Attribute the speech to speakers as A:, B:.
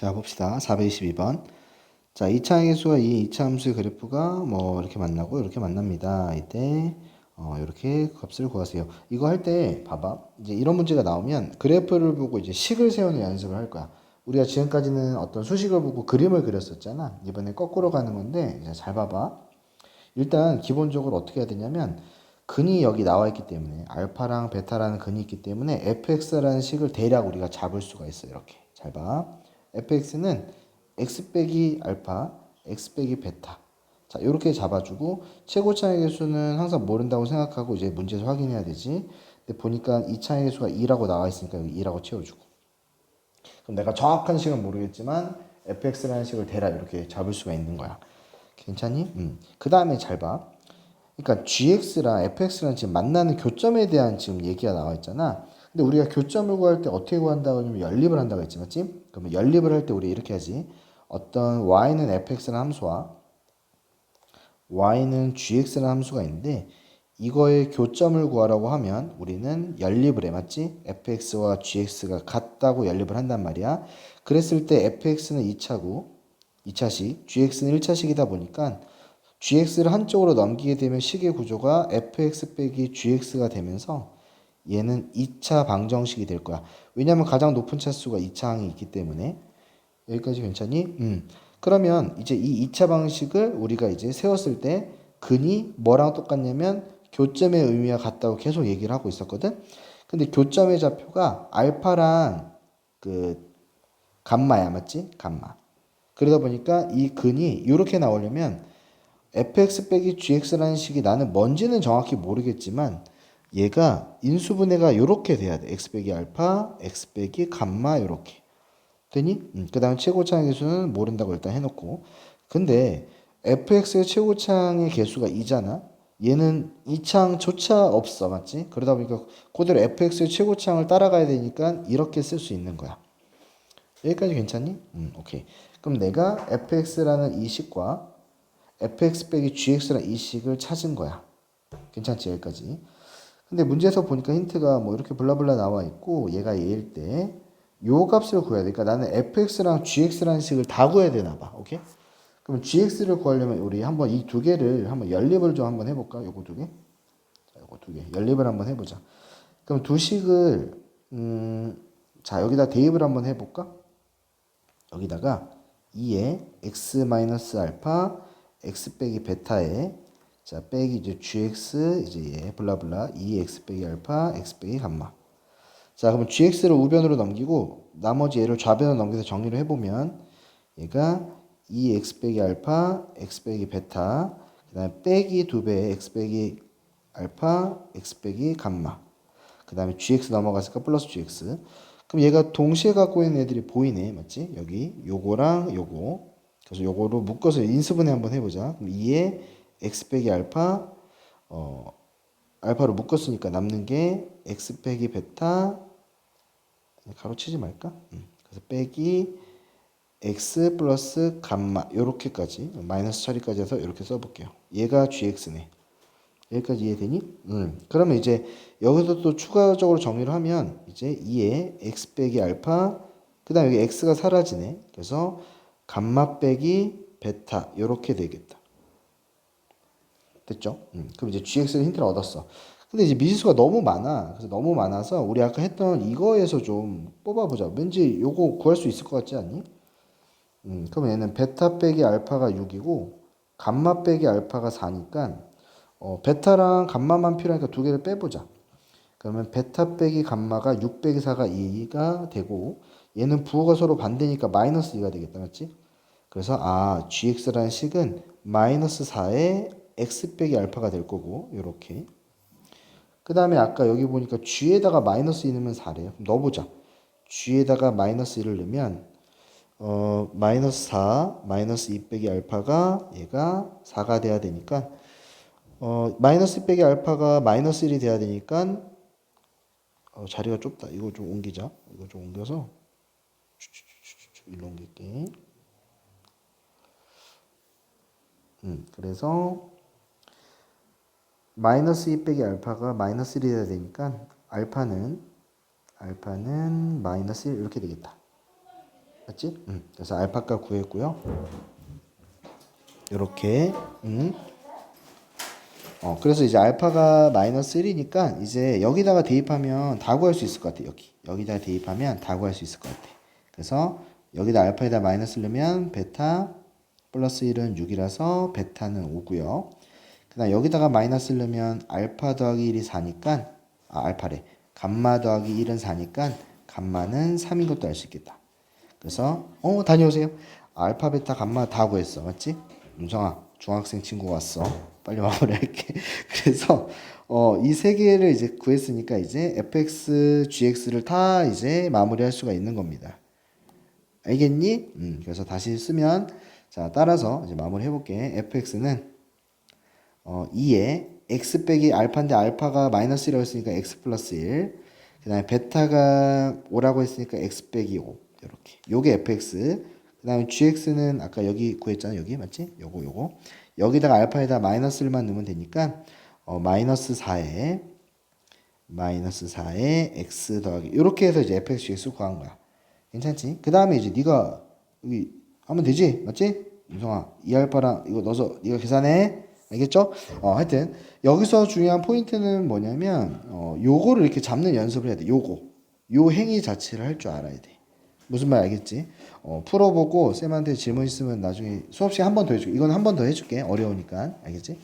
A: 자, 봅시다. 422번. 자, 2차 함수와 이 2차 함수의 그래프가 뭐 이렇게 만나고 이렇게 만납니다. 이때 어, 이렇게 값을 구하세요. 이거 할 때 봐봐. 이제 이런 문제가 나오면 그래프를 보고 이제 식을 세우는 연습을 할 거야. 우리가 지금까지는 어떤 수식을 보고 그림을 그렸었잖아. 이번에 거꾸로 가는 건데 이제 잘 봐봐. 일단 기본적으로 어떻게 해야 되냐면 근이 여기 나와 있기 때문에 알파랑 베타라는 근이 있기 때문에 fx라는 식을 대략 우리가 잡을 수가 있어 이렇게 잘 봐. Fx는 x 빼기 알파, x 빼기 베타. 자, 이렇게 잡아주고 최고 차의 개수는 항상 모른다고 생각하고 이제 문제에서 확인해야 되지. 근데 보니까 이 차의 개수가 2라고 나와 있으니까 여기 2라고 채워주고. 그럼 내가 정확한 식은 모르겠지만 fx라는 식을 대략 이렇게 잡을 수가 있는 거야. 괜찮니? 음. 그 다음에 잘 봐. 그러니까 gx랑 fx랑 지금 만나는 교점에 대한 지금 얘기가 나와 있잖아. 근데 우리가 교점을 구할 때 어떻게 구한다고 하면 연립을 한다고 했지, 맞지? 그러면 연립을 할 때 우리 이렇게 하지. 어떤 y는 fx라는 함수와 y는 gx라는 함수가 있는데 이거의 교점을 구하라고 하면 우리는 연립을 해 맞지? fx와 gx가 같다고 연립을 한단 말이야. 그랬을 때 fx는 2차고 2차식, gx는 1차식이다 보니까 gx를 한쪽으로 넘기게 되면 식의 구조가 fx 빼기 gx가 되면서 얘는 2차 방정식이 될 거야. 왜냐하면 가장 높은 차수가 2차 항이 있기 때문에 여기까지 괜찮니? 음. 그러면 이제 이 2차 방식을 우리가 이제 세웠을 때 근이 뭐랑 똑같냐면 교점의 의미와 같다고 계속 얘기를 하고 있었거든. 근데 교점의 좌표가 알파랑 그 감마야 맞지? 감마. 그러다 보니까 이 근이 이렇게 나오려면 fx 빼기 gx라는 식이 나는 뭔지는 정확히 모르겠지만 얘가 인수분해가 이렇게 돼야 돼. x 빼기 알파, x 빼기 감마 이렇게. 되니? 음, 그 다음 최고차의 개수는 모른다고 일단 해놓고. 근데 fx의 최고차의 개수가 2잖아. 얘는 2창 조차 없어. 맞지? 그러다 보니까 그대로 fx의 최고차을 따라가야 되니까 이렇게 쓸 수 있는 거야. 여기까지 괜찮니? 음, 오케이. 그럼 내가 fx라는 이 식과 fx 빼기 gx라는 이 식을 찾은 거야. 괜찮지? 여기까지. 근데 문제에서 보니까 힌트가 뭐 이렇게 블라블라 나와 있고 얘가 얘일 때 요 값을 구해야 돼. 그러니까 나는 fx랑 gx라는 식을 다 구해야 되나 봐. 오케이? 그럼 gx를 구하려면 우리 한번 이 두 개를 한번 연립을 좀 한번 해 볼까? 요거 두 개. 자, 요거 두 개. 연립을 한번 해 보자. 그럼 두 식을 음, 자 여기다 대입을 한번 해 볼까? 여기다가 2에 x 마이너스 알파 x 빼기 베타에 자 빼기 이제 gx 이제 얘 블라블라 2x 빼기 알파 x 빼기 감마. 자 그러면 gx를 우변으로 넘기고 나머지 얘를 좌변으로 넘겨서 정리를 해 보면 얘가 2x 빼기 알파 x 빼기 베타 그 다음에 빼기 2배의 x 빼기 알파 x 빼기 감마. 그 다음에 gx 넘어갔으니까 플러스 gx. 그럼 얘가 동시에 갖고 있는 애들이 보이네 맞지? 여기 요거랑 요거. 그래서 요거로 묶어서 인수분해 한번 해 보자. 그럼 2에 x 빼기 알파 어 알파로 묶었으니까 남는 게 x 빼기 베타 가로치지 말까? 음. 그래서 빼기 x 플러스 감마 요렇게까지 마이너스 처리까지 해서 이렇게 써볼게요. 얘가 gx네. 여기까지 이해되니? 음. 그러면 이제 여기서 또 추가적으로 정리를 하면 이제 2에 x 빼기 알파 그 다음에 여기 x가 사라지네. 그래서 감마 빼기 베타 요렇게 되겠다. 됐죠? 음. 그럼 이제 gx는 힌트를 얻었어. 근데 이제 미지수가 너무 많아. 그래서 너무 많아서 우리 아까 했던 이거에서 좀 뽑아보자. 왠지 요거 구할 수 있을 것 같지 않니? 음, 그럼 얘는 베타 빼기 알파가 6이고 감마 빼기 알파가 4니까 어, 베타랑 감마만 필요하니까 두 개를 빼보자. 그러면 베타 빼기 감마가 6 빼기 4가 2가 되고 얘는 부호가 서로 반대니까 마이너스 2가 되겠다. 맞지? 그래서 아 gx라는 식은 마이너스 4에 x 빼기 알파가 될 거고 요렇게 그 다음에 아까 여기 보니까 g에다가 마이너스 2 넣으면 4래요. 넣어보자. g에다가 마이너스 1을 넣으면 어, 마이너스 4, 마이너스 2 빼기 알파가 얘가 4가 돼야 되니까 어, 마이너스 빼기 알파가 마이너스 1이 돼야 되니까 어, 자리가 좁다. 이거 좀 옮기자. 이거 좀 옮겨서 일로 옮길게. 음, 그래서 마이너스 2 빼기 알파가 마이너스 1이 돼야 되니까 알파는 알파는 마이너스 1 이렇게 되겠다. 맞지? 음. 그래서 알파값 구했고요. 이렇게 음. 어, 그래서 이제 알파가 마이너스 1이니까 이제 여기다가 대입하면 다 구할 수 있을 것 같아. 여기. 여기다가 대입하면 다 구할 수 있을 것 같아. 그래서 여기다 알파에다 마이너스 넣으면 베타 플러스 1은 6이라서 베타는 5고요. 그다음 여기다가 마이너스 넣으면 알파 더하기 1이 4니까 아, 알파래. 감마 더하기 1은 4니까 감마는 3인 것도 알 수 있겠다. 그래서 어 다녀오세요. 알파 베타 감마 다 구했어. 맞지? 윤성아 중학생 친구 왔어. 빨리 마무리할게. 그래서 어, 이 세 개를 이제 구했으니까 이제 fx, gx를 다 이제 마무리할 수가 있는 겁니다. 알겠니? 음, 그래서 다시 쓰면 자 따라서 이제 마무리 해볼게. fx는 어, 2에 x 빼기 알파인데 알파가 마이너스 1이라고 했으니까 x 플러스 1. 그 다음에 베타가 5라고 했으니까 x 빼기 5. 이렇게. 요게 fx. 그 다음에 gx는 아까 여기 구했잖아. 여기 맞지? 요거 요거. 여기다가 알파에다 마이너스 1만 넣으면 되니까 어, 마이너스 4에 마이너스 4에 x 더하기 이렇게 해서 이제 fx, gx 구한 거야. 괜찮지? 그 다음에 이제 네가 여기 하면 되지? 맞지? 윤성아 이 알파랑 이거 넣어서 네가 계산해. 알겠죠? 어, 하여튼 여기서 중요한 포인트는 뭐냐면 어, 요거를 이렇게 잡는 연습을 해야 돼. 요거. 요 행위 자체를 할 줄 알아야 돼. 무슨 말 알겠지? 어, 풀어보고 쌤한테 질문 있으면 나중에 수업 시간 한 번 더 해줄게. 이건 한 번 더 해줄게. 어려우니까. 알겠지?